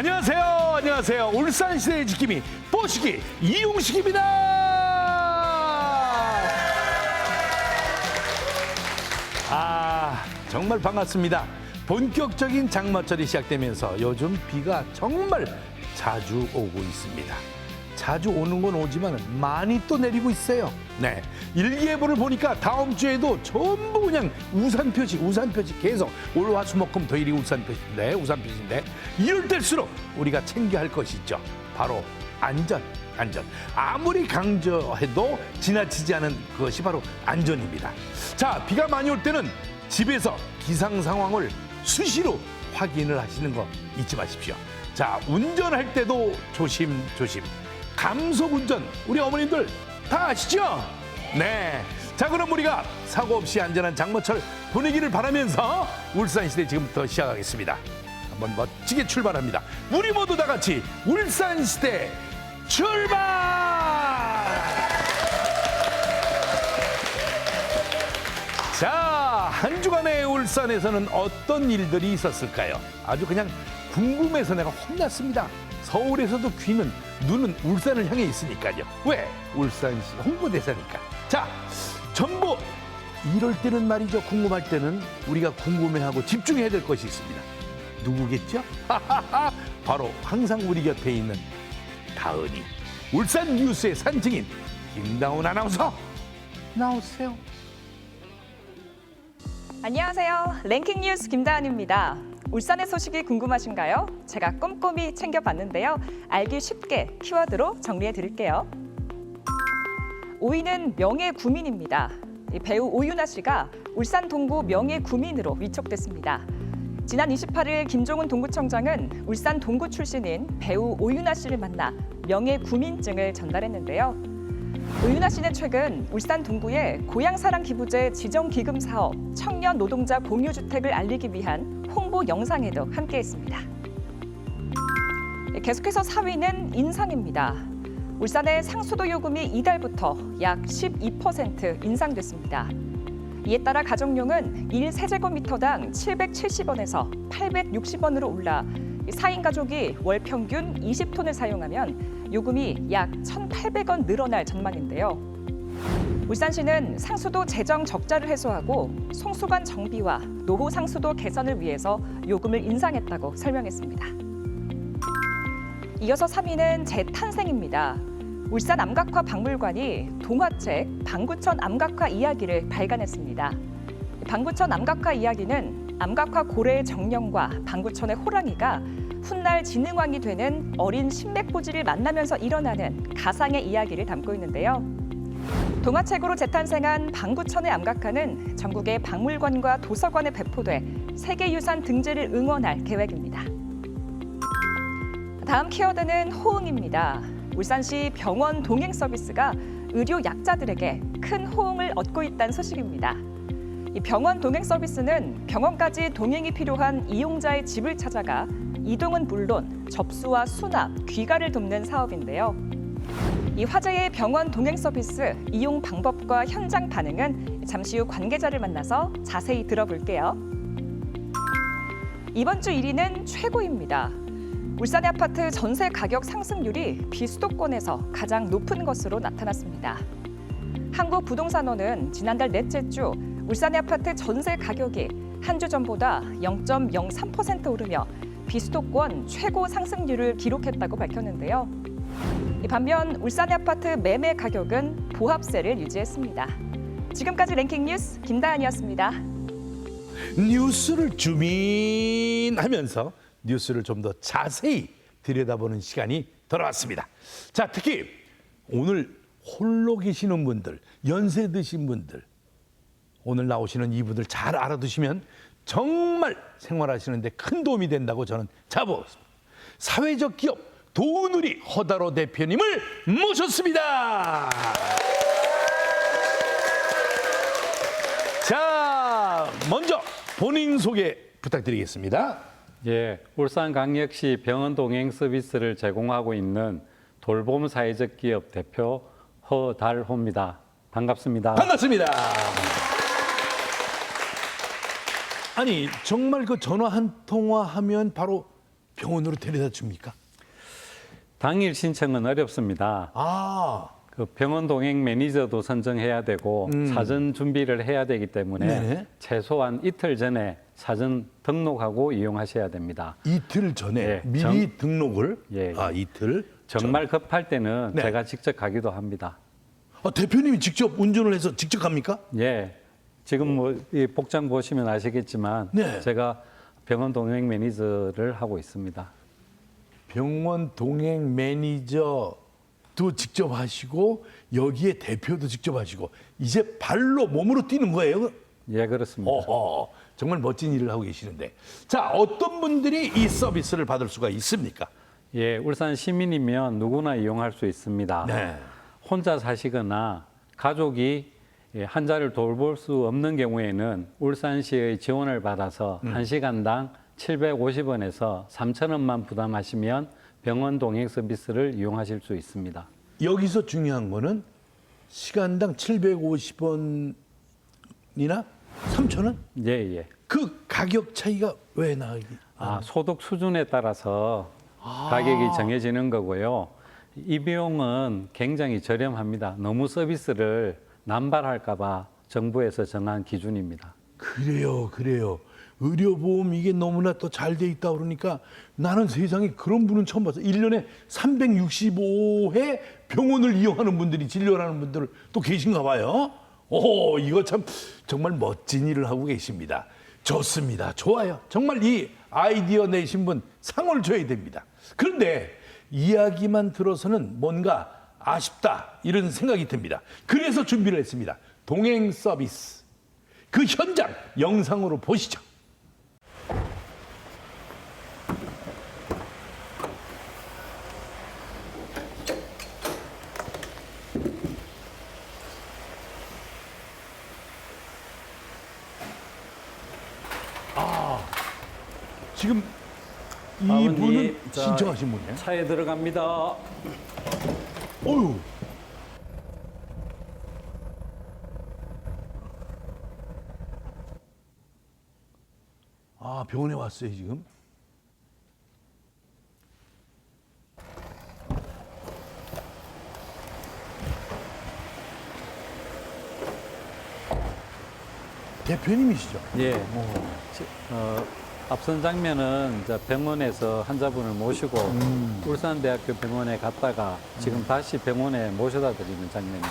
안녕하세요. 안녕하세요. 울산 시대의 지킴이 뽀시기 이용식입니다. 아, 정말 반갑습니다. 본격적인 장마철이 시작되면서 요즘 비가 정말 자주 오고 있습니다. 자주 오는 건 오지만 많이 또 내리고 있어요. 네. 일기예보를 보니까 다음 주에도 전부 그냥 우산 표시, 우산 표시 계속 올화수목금 토일이 우산 표시인데, 우산 표시인데 이럴 때일수록 우리가 챙겨야 할 것이 있죠. 바로 안전, 안전. 아무리 강조해도 지나치지 않은 그것이 바로 안전입니다. 자, 비가 많이 올 때는 집에서 기상 상황을 수시로 확인을 하시는 거 잊지 마십시오. 자, 운전할 때도 조심, 조심. 감속 운전, 우리 어머님들 다 아시죠? 네. 자, 그럼 우리가 사고 없이 안전한 장마철 보내기를 바라면서 울산시대 지금부터 시작하겠습니다. 한번 멋지게 출발합니다. 우리 모두 다 같이 울산시대 출발! 자, 한 주간의 울산에서는 어떤 일들이 있었을까요? 아주 그냥 궁금해서 내가 혼났습니다. 서울에서도 귀는, 눈은 울산을 향해 있으니까요. 왜? 울산시 홍보대사니까. 자, 전부 이럴 때는 말이죠. 궁금할 때는 우리가 궁금해하고 집중해야 될 것이 있습니다. 누구겠죠? 바로 항상 우리 곁에 있는 다은이. 울산 뉴스의 산증인 김다운 아나운서 나오세요. 안녕하세요. 랭킹 뉴스 김다은입니다. 울산의 소식이 궁금하신가요? 제가 꼼꼼히 챙겨봤는데요. 알기 쉽게 키워드로 정리해 드릴게요. 5위는 명예구민입니다. 이 배우 오윤아 씨가 울산 동구 명예구민으로 위촉됐습니다. 지난 28일 김종훈 동구청장은 울산 동구 출신인 배우 오윤아 씨를 만나 명예구민증을 전달했는데요. 오윤아 씨는 최근 울산 동구의 고향사랑 기부제 지정 기금 사업 청년 노동자 공유 주택을 알리기 위한 홍보 영상에도 함께했습니다. 계속해서 4위는 인상입니다. 울산의 상수도 요금이 이달부터 약 12% 인상됐습니다. 이에 따라 가정용은 1세제곱미터당 770원에서 860원으로 올라 4인 가족이 월 평균 20톤을 사용하면 요금이 약 1,800원 늘어날 전망인데요. 울산시는 상수도 재정 적자를 해소하고 송수관 정비와 노후 상수도 개선을 위해서 요금을 인상했다고 설명했습니다. 이어서 3위는 재탄생입니다. 울산 암각화 박물관이 동화책 방구천 암각화 이야기를 발간했습니다. 방구천 암각화 이야기는 암각화 고래의 정령과 방구천의 호랑이가 훗날 지능왕이 되는 어린 신맥부지를 만나면서 일어나는 가상의 이야기를 담고 있는데요. 동화책으로 재탄생한 방구천의 암각화는 전국의 박물관과 도서관에 배포돼 세계유산 등재를 응원할 계획입니다. 다음 키워드는 호응입니다. 울산시 병원 동행 서비스가 의료 약자들에게 큰 호응을 얻고 있다는 소식입니다. 이 병원 동행 서비스는 병원까지 동행이 필요한 이용자의 집을 찾아가 이동은 물론 접수와 수납, 귀가를 돕는 사업인데요. 이 화제의 병원 동행 서비스 이용 방법과 현장 반응은 잠시 후 관계자를 만나서 자세히 들어볼게요. 이번 주 1위는 최고입니다. 울산의 아파트 전세 가격 상승률이 비수도권에서 가장 높은 것으로 나타났습니다. 한국부동산원은 지난달 넷째 주 울산의 아파트 전세 가격이 한 주 전보다 0.03% 오르며 비수도권 최고 상승률을 기록했다고 밝혔는데요. 이 반면 울산의 아파트 매매 가격은 보합세를 유지했습니다. 지금까지 랭킹 뉴스 김다은이었습니다. 뉴스를 주민하면서 뉴스를 좀 더 자세히 들여다보는 시간이 돌아왔습니다. 자, 특히 오늘 홀로 계시는 분들, 연세 드신 분들, 오늘 나오시는 이분들 잘 알아두시면 정말 생활하시는데 큰 도움이 된다고 저는 자부했습니다. 사회적 기업 도우누리 허다로 대표님을 모셨습니다. 자, 먼저 본인 소개 부탁드리겠습니다. 예, 울산광역시 병원 동행 서비스를 제공하고 있는 돌봄 사회적 기업 대표 허달호입니다. 반갑습니다. 반갑습니다. 아니 정말 그 전화 한 통화 하면 바로 병원으로 데려다 줍니까? 당일 신청은 어렵습니다. 아, 그 병원 동행 매니저도 선정해야 되고 사전 준비를 해야 되기 때문에 음. 네네. 최소한 이틀 전에 사전 등록하고 이용하셔야 됩니다. 이틀 전에 예, 미리 정- 등록을 예, 아 이틀 정말 급할 때는 네. 제가 직접 가기도 합니다. 아, 대표님이 직접 운전을 해서 직접 갑니까? 예. 지금 뭐 이 복장 보시면 아시겠지만 네. 제가 병원 동행 매니저를 하고 있습니다. 병원 동행 매니저도 직접 하시고 여기에 대표도 직접 하시고 이제 발로 몸으로 뛰는 거예요. 예, 그렇습니다. 어허, 정말 멋진 일을 하고 계시는데 자 어떤 분들이 이 서비스를 받을 수가 있습니까? 예, 울산 시민이면 누구나 이용할 수 있습니다. 네. 혼자 사시거나 가족이 예, 환자를 돌볼 수 없는 경우에는 울산시의 지원을 받아서 음. 한시간당 750원에서 3,000원만 부담하시면 병원 동행 서비스를 이용하실 수 있습니다. 여기서 중요한 거는 시간당 750원이나 3천 원? 예, 예. 그 가격 차이가 왜 나기? 아, 소득 수준에 따라서 가격이 정해지는 거고요. 이 비용은 굉장히 저렴합니다. 너무 서비스를 남발할까 봐 정부에서 정한 기준입니다. 그래요, 그래요. 의료보험 이게 너무나 또 잘 돼 있다 그러니까 나는 세상에 그런 분은 처음 봤어. 일년에 365회 병원을 이용하는 분들이 진료를 하는 분들 또 계신가 봐요. 오, 이거 참 정말 멋진 일을 하고 계십니다. 좋습니다. 좋아요. 정말 이 아이디어 내신 분 상을 줘야 됩니다. 그런데 이야기만 들어서는 뭔가 아쉽다 이런 생각이 듭니다. 그래서 준비를 했습니다. 동행 서비스. 그 현장 영상으로 보시죠. 지금 이분은 자, 신청하신 분이에요? 차에 들어갑니다. 어유. 아 병원에 왔어요 지금. 대표님이시죠? 예. 지- 어, 앞선 장면은 이제 병원에서 환자분을 모시고 울산대학교 병원에 갔다가 지금 다시 병원에 모셔다 드리는 장면입니다.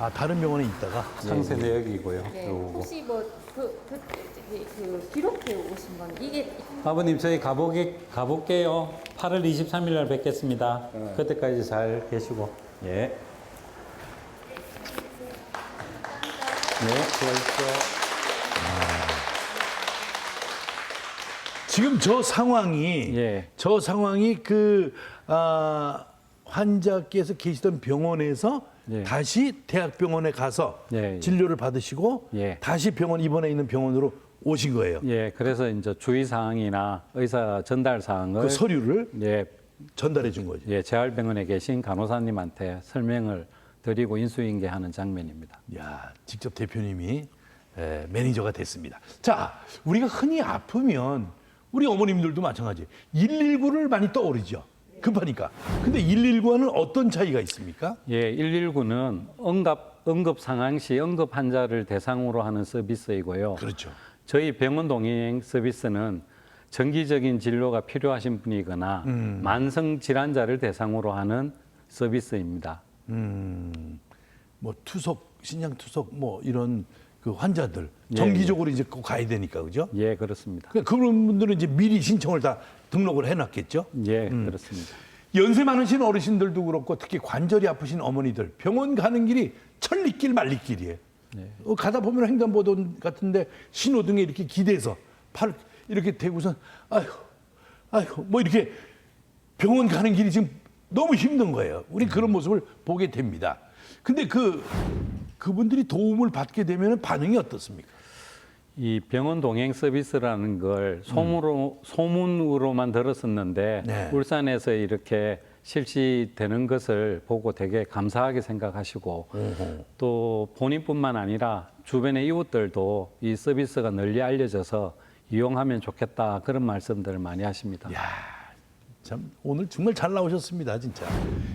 아 다른 병원에 있다가 상세 내역이고요. 네, 요거. 혹시 뭐 그, 그, 그, 그 기록해 오신 건 이게 아버님 저희 가보게 가볼게요. 8월 23일 날 뵙겠습니다. 그때까지 잘 계시고. 예. 네, 수고하십시오. 지금 저 상황이 예. 저 상황이 그 아, 환자께서 계시던 병원에서 예. 다시 대학병원에 가서 예, 예. 진료를 받으시고 예. 다시 병원 입원해 있는 병원으로 오신 거예요. 예, 그래서 이제 주의 사항이나 의사 전달 사항을 그 서류를 예, 전달해 준 거죠. 예, 재활병원에 계신 간호사님한테 설명을 드리고 인수인계하는 장면입니다. 야, 직접 대표님이 에, 매니저가 됐습니다. 자, 우리가 흔히 아프면 우리 어머님들도 마찬가지. 119를 많이 떠오르죠. 급하니까. 근데 119와는 어떤 차이가 있습니까? 예, 119는 응급 응급 상황 시 응급 환자를 대상으로 하는 서비스이고요. 그렇죠. 저희 병원 동행 서비스는 정기적인 진료가 필요하신 분이거나 음. 만성 질환자를 대상으로 하는 서비스입니다. 음, 뭐 투석, 신장 투석 뭐 이런 그 환자들 예, 정기적으로 이제 꼭 가야 되니까 그죠? 예, 그렇습니다. 그러니까 그런 분들은 이제 미리 신청을 다 등록을 해놨겠죠. 예, 음. 그렇습니다. 연세 많으신 어르신들도 그렇고 특히 관절이 아프신 어머니들 병원 가는 길이 천리길 말리길이에요. 어, 가다 보면 횡단보도 같은데 신호등에 이렇게 기대서 팔 이렇게 대고선 아휴 아휴 뭐 이렇게 병원 가는 길이 지금 너무 힘든 거예요. 우리 그런 모습을 보게 됩니다. 근데 그 그분들이 도움을 받게 되면 반응이 어떻습니까? 이 병원 동행 서비스라는 걸 소문으로, 소문으로만 들었었는데 네. 울산에서 이렇게 실시되는 것을 보고 되게 감사하게 생각하시고 또 본인뿐만 아니라 주변의 이웃들도 이 서비스가 널리 알려져서 이용하면 좋겠다 그런 말씀들을 많이 하십니다. 야, 참 오늘 정말 잘 나오셨습니다, 진짜.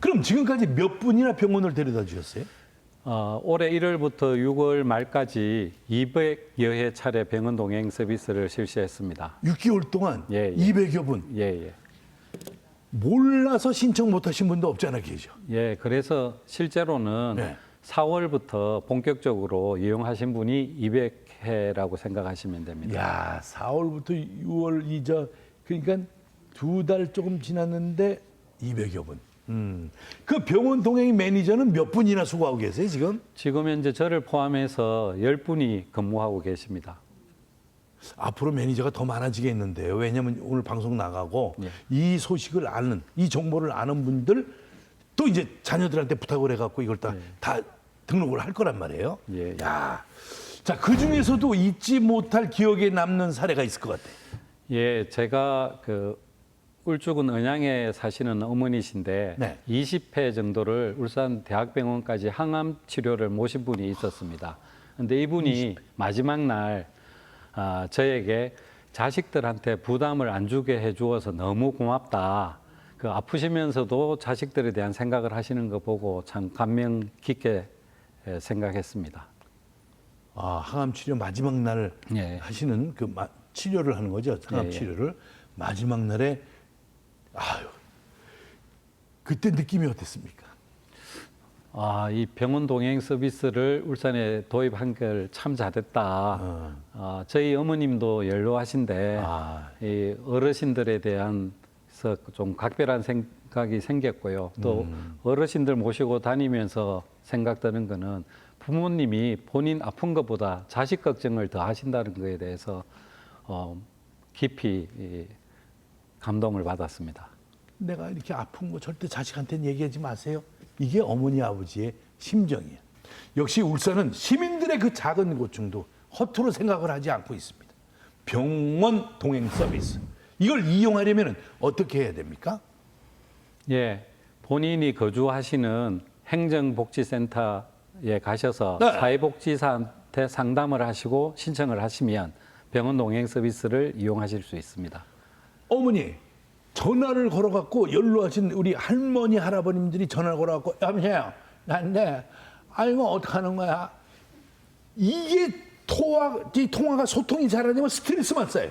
그럼 지금까지 몇 분이나 병원을 데려다 주셨어요? 어, 올해 1월부터 6월 말까지 200여 회 차례 병원 동행 서비스를 실시했습니다. 6개월 동안 예, 예. 200여 분. 예, 예. 몰라서 신청 못 하신 분도 없지 않아 계죠. 예, 그래서 실제로는 네. 4월부터 본격적으로 이용하신 분이 200회라고 생각하시면 됩니다. 야, 4월부터 6월 이저 그러니까 두 달 조금 지났는데 200여 분. 음. 그 병원 동행 매니저는 몇 분이나 수고하고 계세요, 지금? 지금 현재 저를 포함해서 10분이 근무하고 계십니다. 앞으로 매니저가 더 많아지겠는데요. 왜냐하면 오늘 방송 나가고 예. 이 소식을 아는 이 정보를 아는 분들 또 이제 자녀들한테 부탁을 해갖고 이걸 다, 다 등록을 할 거란 말이에요. 예, 예. 야, 자 그 중에서도 잊지 못할 기억에 남는 사례가 있을 것 같아요. 예, 제가 그 울주군 은양에 사시는 어머니신데 네. 20회 정도를 울산 대학병원까지 항암 치료를 모신 분이 있었습니다. 근데 이분이 마지막 날 아, 저에게 자식들한테 부담을 안 주게 해주어서 너무 고맙다. 그 아프시면서도 자식들에 대한 생각을 하시는 거 보고 참 감명 깊게 예, 생각했습니다. 아, 항암 치료 마지막 날 예. 하시는 그 마- 치료를 하는 거죠. 항암 예, 예. 치료를 마지막 날에 아유 그때 느낌이 어땠습니까? 아, 이 병원 동행 서비스를 울산에 도입한 걸 참 잘했다. 어. 아, 저희 어머님도 연로하신데 아. 이 어르신들에 대한 서좀 각별한 생각이 생겼고요. 또 음. 어르신들 모시고 다니면서 생각 드는 거는 부모님이 본인 아픈 것보다 자식 걱정을 더 하신다는 거에 대해서 어, 깊이 이, 감동을 받았습니다. 내가 이렇게 아픈 거 절대 자식한테는 얘기하지 마세요. 이게 어머니 아버지의 심정이에요. 역시 울산은 시민들의 그 작은 고충도 허투루 생각을 하지 않고 있습니다. 병원 동행 서비스. 이걸 이용하려면 어떻게 해야 됩니까? 예, 본인이 거주하시는 행정복지센터에 가셔서 네. 사회복지사한테 상담을 하시고 신청을 하시면 병원 동행 서비스를 이용하실 수 있습니다. 어머니 전화를 걸어갖고 연로하신 우리 할머니 할아버님들이 전화를 걸어갖고 여보세요? 난데 아이고 어떡하는 거야? 이게 통화 이 통화가 소통이 잘 안 되면 스트레스만 쌓여요.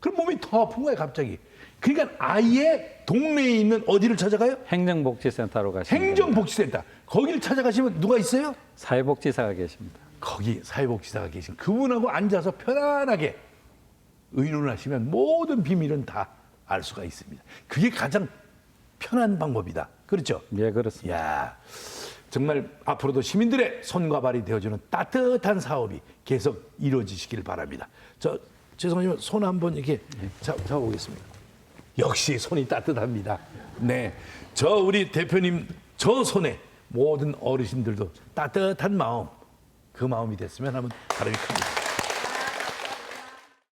그럼 몸이 더 아픈 거야 갑자기. 그러니까 아예 동네에 있는 어디를 찾아가요? 행정복지센터로 가시면. 행정복지센터. 거기를 찾아가시면 누가 있어요? 사회복지사가 계십니다. 거기 사회복지사가 계신 그분하고 앉아서 편안하게 의논하시면 모든 비밀은 다 알 수가 있습니다. 그게 가장 편한 방법이다. 그렇죠? 예, 그렇습니다. 야 정말 앞으로도 시민들의 손과 발이 되어주는 따뜻한 사업이 계속 이루어지시길 바랍니다. 저 죄송하지만 손 한번 이렇게 잡, 잡아보겠습니다. 역시 손이 따뜻합니다. 네, 저 우리 대표님 저 손에 모든 어르신들도 따뜻한 마음 그 마음이 됐으면 하는 바람이 큽니다.